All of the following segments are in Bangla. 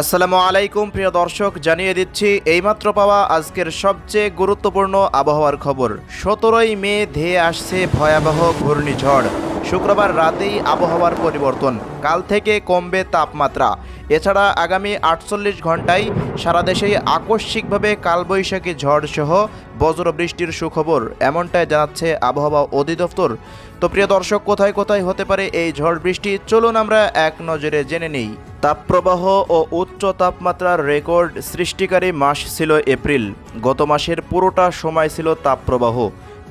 আসসালামু আলাইকুম, প্রিয় দর্শক, জানিয়ে দিচ্ছি, এইমাত্র পাওয়া আজকের সবচেয়ে গুরুত্বপূর্ণ আবহাওয়ার খবর। সতেরোই মে ধেয়ে আসছে ভয়াবহ ঘূর্ণিঝড়। শুক্রবার রাতেই আবহাওয়ার পরিবর্তন। কাল থেকে কমবে তাপমাত্রা। এছাড়া আগামী আটচল্লিশ ঘন্টায় সারা দেশেই আকস্মিকভাবে কালবৈশাখী ঝড় সহ বজ্রবৃষ্টির সুখবর, এমনটাই জানাচ্ছে আবহাওয়া অধিদপ্তর। তো প্রিয় দর্শক, কোথায় কোথায় হতে পারে এই ঝড় বৃষ্টি চলুন আমরা এক নজরে জেনে নেই। তাপপ্রবাহ ও উচ্চ তাপমাত্রার রেকর্ড সৃষ্টিকারী মাস ছিল এপ্রিল। গত মাসের পুরোটা সময় ছিল তাপপ্রবাহ।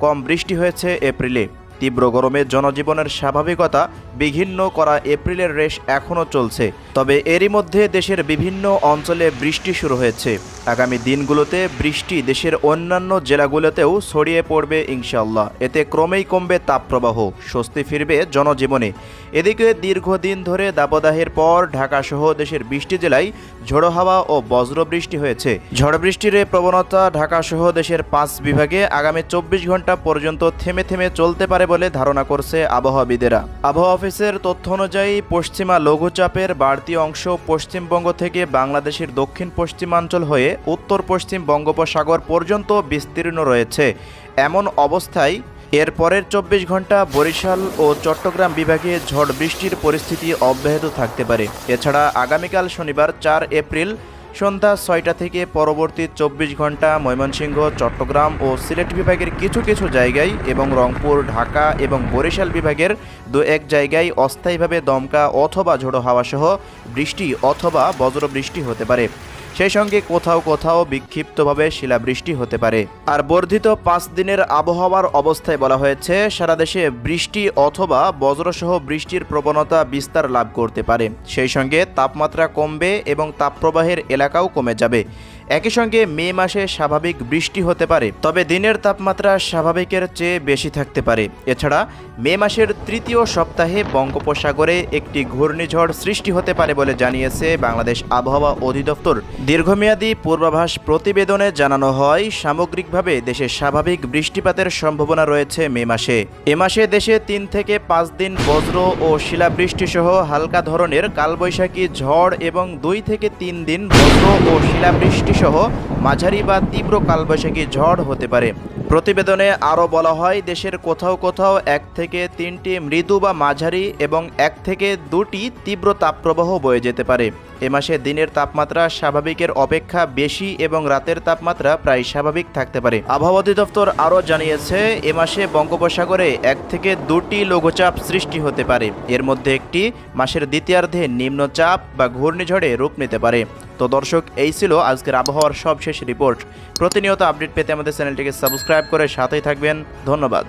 কম বৃষ্টি হয়েছে এপ্রিলে। তীব্র গরমে জনজীবনের স্বাভাবিকতা বিঘিন্ন করা এপ্রিলের রেশ এখনও চলছে। তবে এরই মধ্যে দেশের বিভিন্ন অঞ্চলে বৃষ্টি শুরু হয়েছে। আগামী দিনগুলোতে বৃষ্টি দেশের অন্যান্য জেলাগুলোতেও ছড়িয়ে পড়বে ইনশাল্লাহ এতে ক্রমেই কমবে তাপপ্রবাহ, স্বস্তি ফিরবে জনজীবনে। এদিকে দীর্ঘদিন ধরে দাবদাহের পর ঢাকাসহ দেশের বৃষ্টি জেলায় ঝোড়ো হাওয়া ও বজ্রবৃষ্টি হয়েছে। ঝড় বৃষ্টির প্রবণতা ঢাকাসহ দেশের পাঁচ বিভাগে আগামী চব্বিশ ঘণ্টা পর্যন্ত থেমে থেমে চলতে পারে বলে ধারণা করছে আবহাওয়াবিদেরা। আবহাওয়া অফিসের তথ্য অনুযায়ী পশ্চিমা লঘুচাপের বাড়তি অংশ পশ্চিমবঙ্গ থেকে বাংলাদেশের দক্ষিণ পশ্চিমাঞ্চল হয়ে উত্তর পশ্চিম বঙ্গোপসাগর পর্যন্ত বিস্তীর্ণ রয়েছে। এমন অবস্থায় এর পরের চব্বিশ ঘণ্টা বরিশাল ও চট্টগ্রাম বিভাগে ঝড় বৃষ্টির পরিস্থিতি অব্যাহত থাকতে পারে। এছাড়া আগামীকাল শনিবার চার এপ্রিল সন্ধ্যা ছয়টা থেকে পরবর্তী চব্বিশ ঘণ্টা ময়মনসিংহ, চট্টগ্রাম ও সিলেট বিভাগের কিছু কিছু জায়গায় এবং রংপুর, ঢাকা এবং বরিশাল বিভাগের দু এক জায়গায় অস্থায়ীভাবে দমকা অথবা ঝোড়ো হাওয়াসহ বৃষ্টি অথবা বজ্রবৃষ্টি হতে পারে। সেই সঙ্গে কোথাও কোথাও বিক্ষিপ্তভাবে শিলাবৃষ্টি হতে পারে। আর বর্ধিত পাঁচ দিনের আবহাওয়ার অবস্থায় বলা হয়েছে, সারা দেশে বৃষ্টি অথবা বজ্রসহ বৃষ্টির প্রবণতা বিস্তার লাভ করতে পারে। সেই সঙ্গে তাপমাত্রা কমবে এবং তাপপ্রবাহের এলাকাও কমে যাবে। একই সঙ্গে মে মাসে স্বাভাবিক বৃষ্টি হতে পারে, তবে দিনের তাপমাত্রা স্বাভাবিকের চেয়ে বেশি থাকতে পারে। এছাড়া, মে মাসের তৃতীয় সপ্তাহে বঙ্গোপসাগরে একটি ঘূর্ণিঝড় সৃষ্টি হতে পারে বলে জানিয়েছে বাংলাদেশ আবহাওয়া অধিদপ্তর। দীর্ঘমেয়াদী পূর্বাভাস প্রতিবেদনে জানানো হয়, সামগ্রিকভাবে দেশে স্বাভাবিক বৃষ্টিপাতের সম্ভাবনা রয়েছে মে মাসে। এ মাসে দেশে তিন থেকে পাঁচ দিন বজ্র ও শিলাবৃষ্টিসহ হালকা ধরনের কালবৈশাখী ঝড় এবং দুই থেকে তিন দিন বজ্র ও শিলাবৃষ্টি সহ মাঝারি বা তীব্র কালবৈশাখী ঝড় হতে পারে। প্রতিবেদনে আরও বলা হয়, দেশের কোথাও কোথাও এক থেকে তিনটি মৃদু বা মাঝারি এবং এক থেকে দুটি তীব্র তাপপ্রবাহ বয়ে যেতে পারে। এ মাসে দিনের তাপমাত্রা স্বাভাবিকের অপেক্ষা বেশি এবং রাতের তাপমাত্রা প্রায় স্বাভাবিক থাকতে পারে। আবহাওয়া অধিদপ্তর আরও জানিয়েছে, এ মাসে বঙ্গোপসাগরে এক থেকে দুটি লঘুচাপ সৃষ্টি হতে পারে। এর মধ্যে একটি মাসের দ্বিতীয়ার্ধে নিম্নচাপ বা ঘূর্ণিঝড়ে রূপ নিতে পারে। তো দর্শক, এই ছিল আজকের আবহাওয়ার সবশেষ রিপোর্ট। প্রতিনিয়ত আপডেট পেতে আমাদের চ্যানেলটিকে সাবস্ক্রাইব করে সাথেই থাকবেন। ধন্যবাদ।